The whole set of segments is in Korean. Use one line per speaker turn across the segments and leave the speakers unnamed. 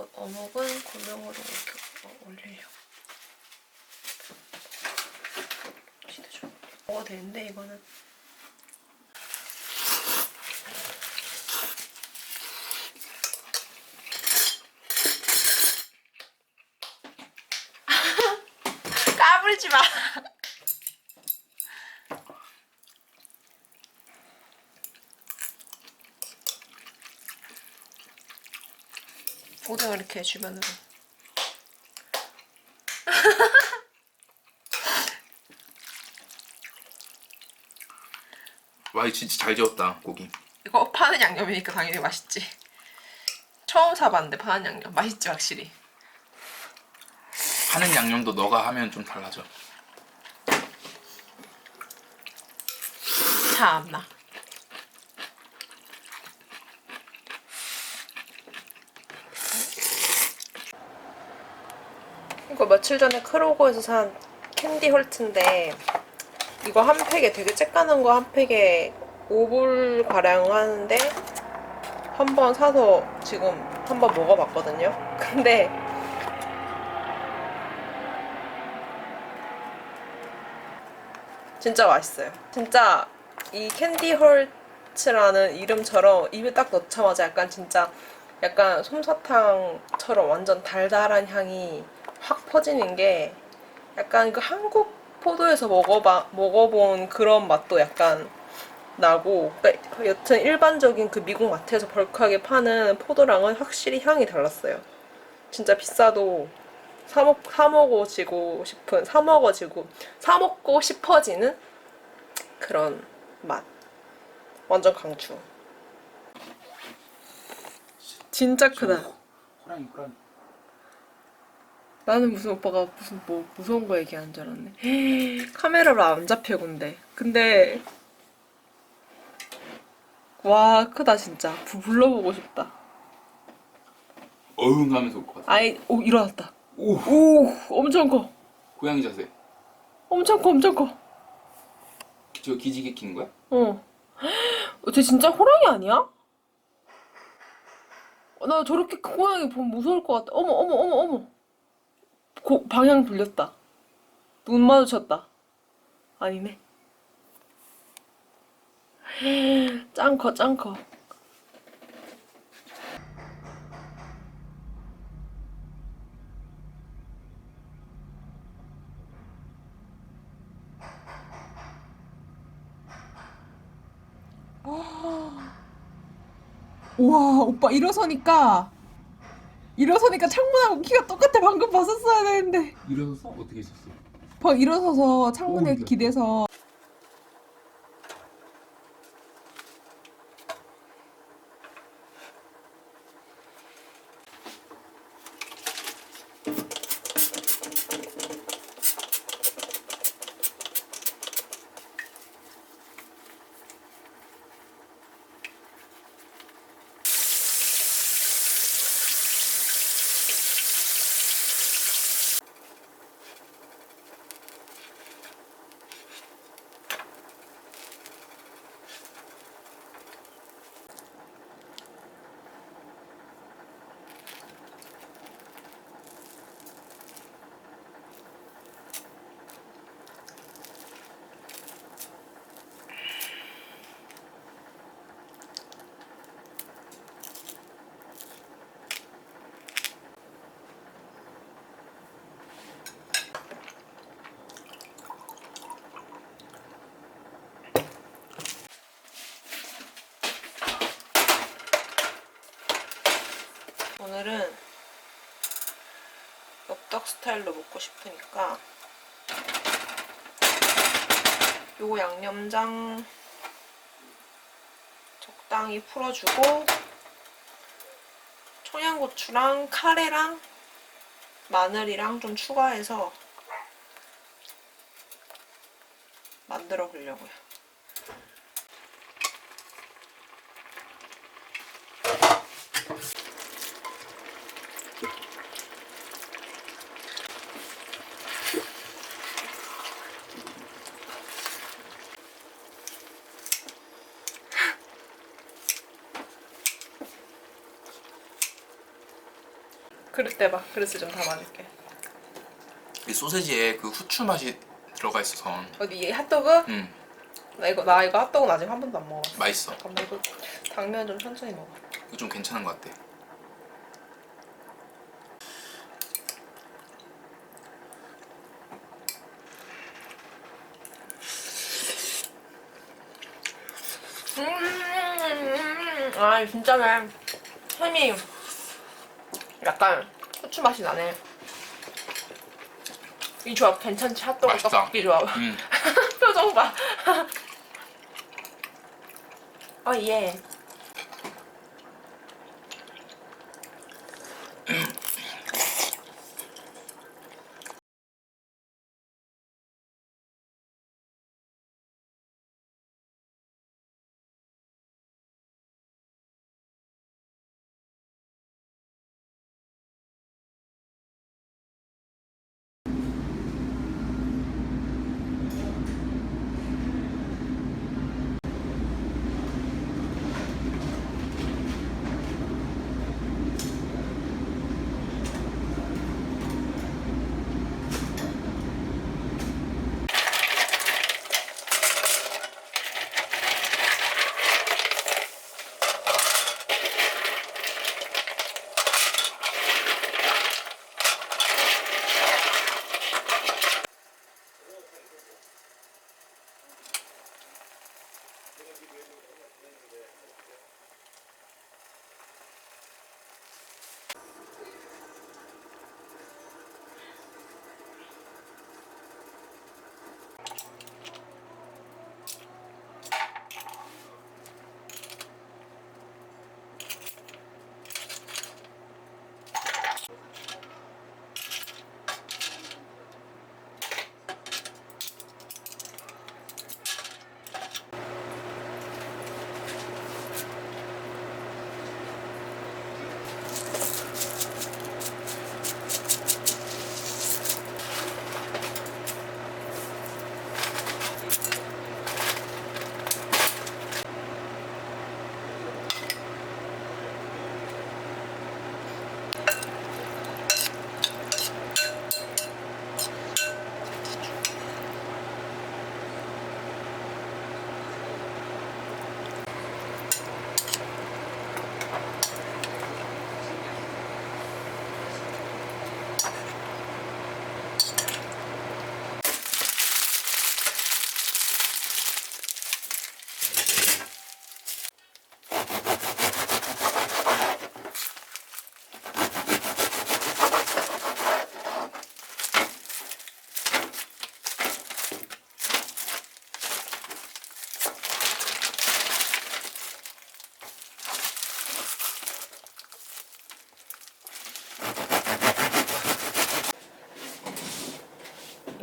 어묵은 고명으로 어- 올리려고. 시대 좀 먹어도 되는데 이거는 까불지 마. 오뎅을 이렇게 주변으로.
와, 이거 진짜 잘 지었다 고기.
이거 파는 양념이니까 당연히 맛있지. 처음 사봤는데 파는 양념 맛있지 확실히.
하는 양념도 너가 하면 좀 달라져.
참나. 이거 며칠 전에 크로고에서 산 캔디 헐트인데 이거 한 팩에 되게 쬐까는 거 한 팩에 5불 가량 하는데 한 번 사서 지금 한 번 먹어봤거든요. 근데 진짜 맛있어요. 진짜 이 캔디 헐츠라는 이름처럼 입에 딱 넣자마자 약간 진짜 약간 솜사탕처럼 완전 달달한 향이 확 퍼지는 게 약간 그 한국 포도에서 먹어봐 먹어본 그런 맛도 약간 나고 그러니까 여튼 일반적인 그 미국 마트에서 벌크하게 파는 포도랑은 확실히 향이 달랐어요. 진짜 비싸도 사, 먹, 사 먹어지고 싶은 사 먹어지고 사 먹고 싶어지는 그런 맛 완전 강추 진짜 크다
호랑이 호랑이.
나는 무슨 오빠가 무슨 뭐 무서운 거 얘기하는 줄 알았네 카메라로 안 잡혀 근데 근데 와 크다 진짜 불- 불러보고 싶다
어흥 하면서 올 것 같아.
아이 오 일어났다
오,
오 엄청 커
고양이 자세.
엄청 커 엄청 커
저 기지개 키는 거야?
어. 어, 쟤 진짜 호랑이 아니야? 어, 나 저렇게 큰 고양이 보면 무서울 것 같아. 어머, 어머, 어머, 어머. 고, 방향 돌렸다. 눈 마주쳤다. 아니네. 짱 커, 짱 커.
우와 오빠 일어서니까 일어서니까 창문하고 키가 똑같아 방금 봤었어야 되는데
일어서서 어떻게 있었어?
방 일어서서 창문에
오, 이게.
기대서
오늘은 엽떡 스타일로 먹고 싶으니까 요거 양념장 적당히 풀어주고 청양고추랑 카레랑 마늘이랑 좀 추가해서 만들어 보려고요. 그릇 대봐. 그릇을 좀 담아줄게.
이 소세지에 그 후추 맛이 들어가 있어서
어디 이 핫도그?
음
나 이거 나 이거 핫도그 는 아직 한 번도 안 먹어봤어.
맛있어.
잠깐만 이거 당면 좀 천천히 먹어.
이거 좀 괜찮은 것 같아.
음, 아 진짜네. 햄이 약간 후추 맛이 나네. 이 조합 괜찮지? 핫도그
맛있다.
떡볶이 조합.
음
표정 봐. 어 예.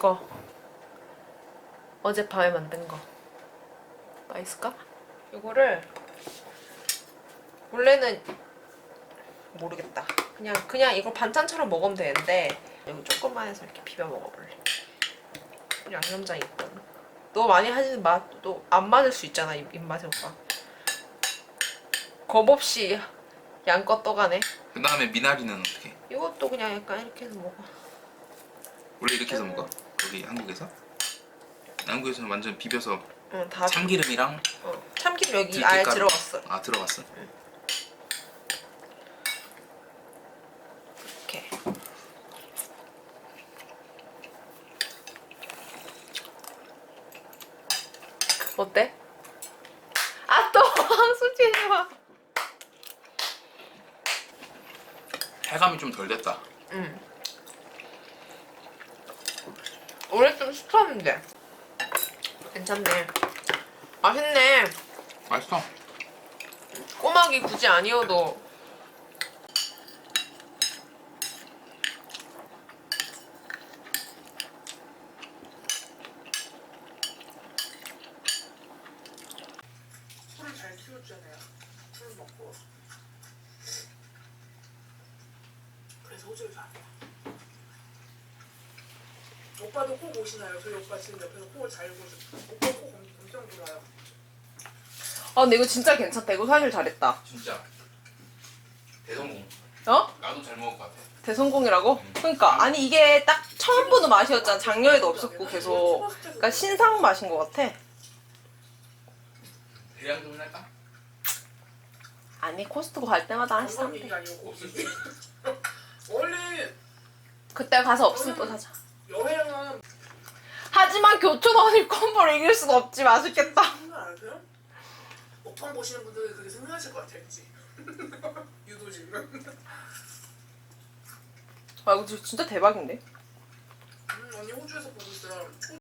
이거 어젯밤에 만든 거 맛있을까? 이거를 원래는 모르겠다. 그냥 그냥 이거 반찬처럼 먹으면 되는데 여기 조금만 해서 이렇게 비벼 먹어볼래. 양념장 있거든. 너무 많이 마. 또안 맞을 수 있잖아 입, 입맛에 오빠. 겁 없이 양껏 떠가네.
그 다음에 미나리는 어떻게?
이것도 그냥 약간 이렇게 해서 먹어.
원래 이렇게 해서 먹어? 거기 한국에서? 한국에서는 완전 비벼서
응, 다
참기름이랑
어, 참기름 여기 아예
들깨가루.
들어갔어.
아 들어갔어?
이렇게. 어때? 아 또 수진이 와.
해감이 좀 덜 됐다.
응. 원래 좀 습했는데 괜찮네. 맛있네.
맛있어.
꼬막이 굳이 아니어도 술을 잘 키워줘야 술 먹고 그래서 호주를 좋아해요 오빠도 코 보시나요? 저희 오빠 지금 옆에서 코를 잘 보죠 오빠 코 엄청 좋아요 아 근데 이거 진짜 괜찮다 이거 사실 잘했다
진짜 대성공.
어?
나도 잘 먹을 것 같아.
대성공이라고? 그러니까 아니 이게 딱 처음 보는 맛이었잖아. 작년에도 없었고 계속. 그러니까 신상 맛인 것 같아.
대량 주문할까?
아니 코스트코 갈 때마다
얘기
돼.
아니고 원래
그때 가서 없으면 또 사자.
여행은
하지만 교촌원이 콤보를 이길 수가 없지. 맛있겠다.
생각 안 하세요? 먹방 보시는 분들 그렇게 생각하실 것 같아요, 그치? 유도 지금.
아 이거 진짜 대박인데?
음, 언니 호주에서 보고 있어요.